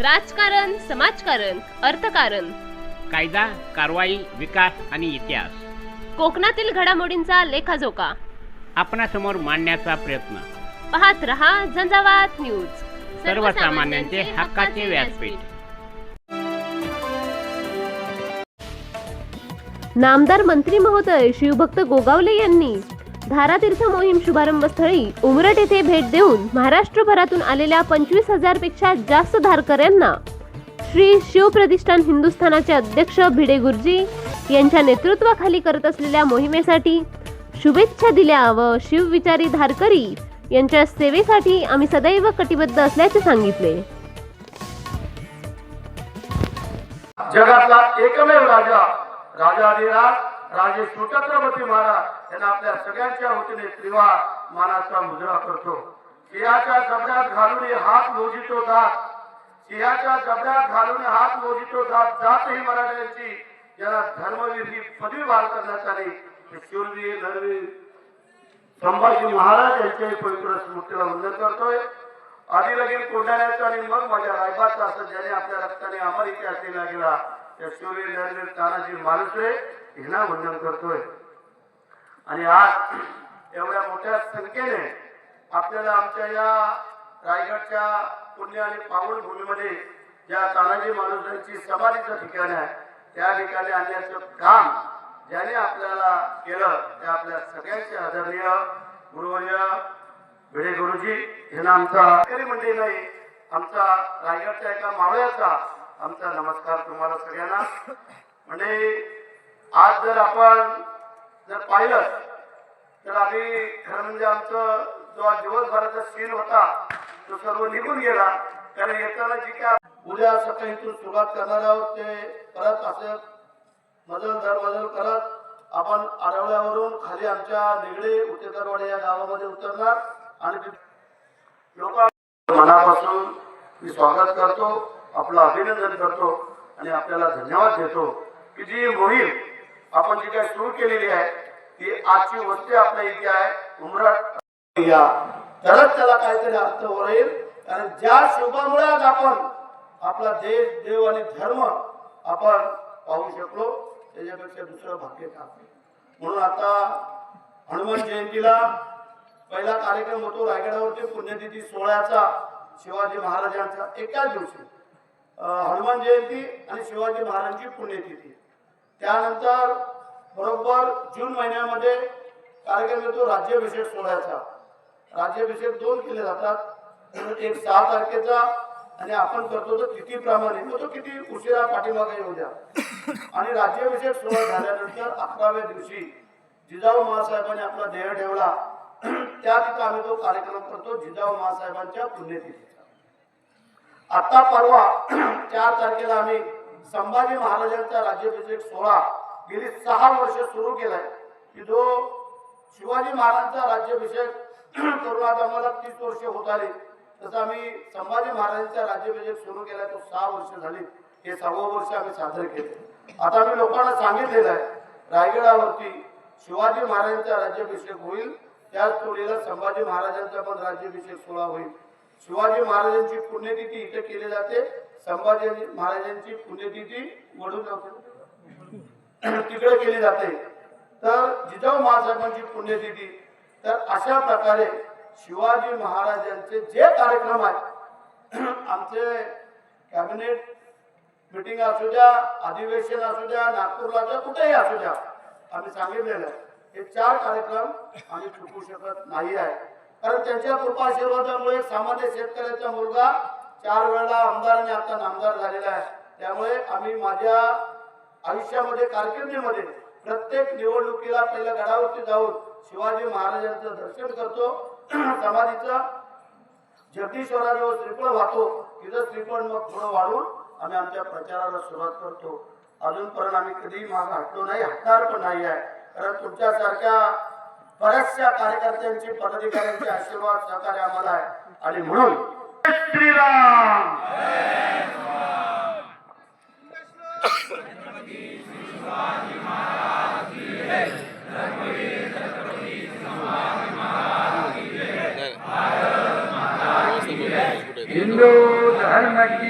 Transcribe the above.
राजकारण समाजकारण अर्थकारण. कायदा कारवाई विकास आणि इतिहास. कोकणातील घडामोडींचा लेखाजोखा. आपणासमोर मांडण्याचा प्रयत्न. पाहत रहा झंझावात न्यूज. सर्वसामान्यांचे हक्काचे व्यासपीठ. नामदार मंत्री महोदय शिवभक्त गोगावले यांनी धारातीर्थ मोहीम शुभारंभ स्थळी उमरट येथे भेट देऊन महाराष्ट्रभरातून आलेल्या पंचवीस हजारपेक्षा जास्त धारकऱ्यांना श्री शिवप्रतिष्ठान हिंदुस्थानाचे अध्यक्ष भिडे गुरुजी यांच्या नेतृत्वाखाली करत असलेल्या मोहिमेसाठी शुभेच्छा दिल्या व शिवविचारी धारकरी यांच्या सेवेसाठी आम्ही सदैव कटिबद्ध असल्याचे सांगितले. जगातला एकमेव राजा राजा राजे महाराज. त्यांना आपल्या सगळ्यांच्या वतीने त्रिवार मानाचा मुजरा करतो. सिंहाच्या जबड्यात घालून हात मोजितो जात सिंहाच्या जबड्यात घालून हात मोजितो जात जात ही मराठ्यांची ज्याला धर्मवीर ही पदवी वाढ करण्यात आली. शूरवीर धर्मवीर संभाजी महाराज यांच्याही पवित्र स्मृतीला वंदन करतोय. आधी लगीन कोंढाण्याचं आणि मग माझ्या रायबाचा असं ज्याने आपल्या रक्ताने अमर इतिहास लिहिला गेला त्या शूरवीर धर्मवीर तानाजी मालुसरे यांना वंदन करतोय. आणि आज एवढ्या मोठ्या संख्येने आपल्याला आमच्या या रायगडच्या पुण्य आणि पावन भूमीमध्ये ज्या तानाजी मालुसऱ्यांची समाधीचं ठिकाण आहे. त्या ठिकाणी आणण्याचं काम ज्याने आपल्याला केलं ते आपल्या सगळ्यांचे आदरणीय गुरुवर्य भिडे गुरुजी यांना आमचा शेतकरी मंडळी नाही आमचा रायगडच्या एका मावळ्याचा आमचा नमस्कार तुम्हाला सगळ्यांना. म्हणजे आज जर आपण जर पाहिलं तर आम्ही खरं म्हणजे आमचं जो दिवसभराचा सीन होता तो सर्व निघून गेला. कारण येताना जी काय उद्या सकाळी इथून सुरुवात करणार आहोत ते परत असं मजल दर बदल करत आपण आढळल्यावरून खाली आमच्या निगडे उतेकरवाडे या गावामध्ये उतरणार आणि लोक मनापासून मी स्वागत करतो आपलं अभिनंदन करतो आणि आपल्याला धन्यवाद देतो की जी मोहीम आपण जी काय सुरू केलेली आहे ती आजची वस्ती आपल्या इथे आहे. उमराट या. तरच त्याला काहीतरी अर्थ होईल. कारण ज्या शोभामुळे आज आपण आपला देश देव आणि धर्म आपण पाहू शकलो त्याच्यापेक्षा दुसरं भाग्य का? म्हणून आता हनुमान जयंतीला पहिला कार्यक्रम होतो. रायगडावरती पुण्यतिथी सोहळ्याचा शिवाजी महाराजांचा एकाच दिवशी. हनुमान जयंती आणि शिवाजी महाराजांची पुण्यतिथी. त्यानंतर बरोबर जून महिन्यामध्ये कार्यक्रम येतो राज्याभिषेक सोहळ्याचा राज्याभिषेक दोन केले जातात. एक सहा तारखेचा आणि आपण करतो तो तिथीप्रमाणे मग तो किती उशिरा पाठीमागे येऊ द्या. आणि राज्याभिषेक सोहळा झाल्यानंतर अकराव्या दिवशी जिजाऊ महासाहेबांनी आपला देह ठेवला. त्या तिथं आम्ही तो कार्यक्रम करतो जिजाऊ महासाहेबांच्या पुण्यतिथीचा. आता परवा चार तारखेला आम्ही संभाजी महाराजांचा राज्याभिषेक सोहळा गेली सहा वर्ष सुरू केलाय. की जो शिवाजी महाराजांचा राज्याभिषेक करून आज आम्हाला तीस वर्ष होत आली. तसं आम्ही संभाजी महाराजांचा राज्याभिषेक सुरू केला तो सहा वर्ष झाली. हे सहावं वर्ष आम्ही साजरे केले आता आम्ही लोकांना सांगितलेलं आहे रायगडावरती शिवाजी महाराजांचा राज्याभिषेक होईल त्याच तोडीला संभाजी महाराजांचा पण राज्याभिषेक सोहळा होईल. शिवाजी महाराजांची पुण्यतिथी इथे केली जाते. संभाजी महाराजांची पुण्यतिथी वडून तिकडे केली जाते. तर जिजाऊ महासाहेबांची पुण्यतिथी. तर अशा प्रकारे शिवाजी महाराजांचे जे कार्यक्रम आहेत आमचे कॅबिनेट मिटिंग असू द्या अधिवेशन असू द्या नागपूरला द्या कुठेही असू द्या आम्ही सांगितलेलं आहे. हे चार कार्यक्रम आम्ही चुकू शकत नाही आहे. कारण त्यांच्या कृपाशीर्वादामुळे सामान्य शेतकऱ्याचा मुलगा चार वेळा आमदार आणि आता नामदार झालेला आहे. त्यामुळे आम्ही माझ्या आयुष्यामध्ये कारकिर्दीमध्ये प्रत्येक निवडणुकीला पहिल्या गडावरती जाऊन शिवाजी महाराजांचं दर्शन करतो. समाधीचं जगदीश्वराजवळ श्रीफळ वाहतो तिथं श्रीफळ मग थोडं वाढून आम्ही आमच्या प्रचाराला सुरुवात करतो. अजूनपर्यंत आम्ही कधीही माग हटलो नाही हटणार पण नाही आहे. कारण तुमच्यासारख्या बऱ्याचशा कार्यकर्त्यांची पदाधिकाऱ्यांचे आशीर्वाद सहकार्य आम्हाला आहे. आणि म्हणून श्रीराम कुठे हिंदू धर्म की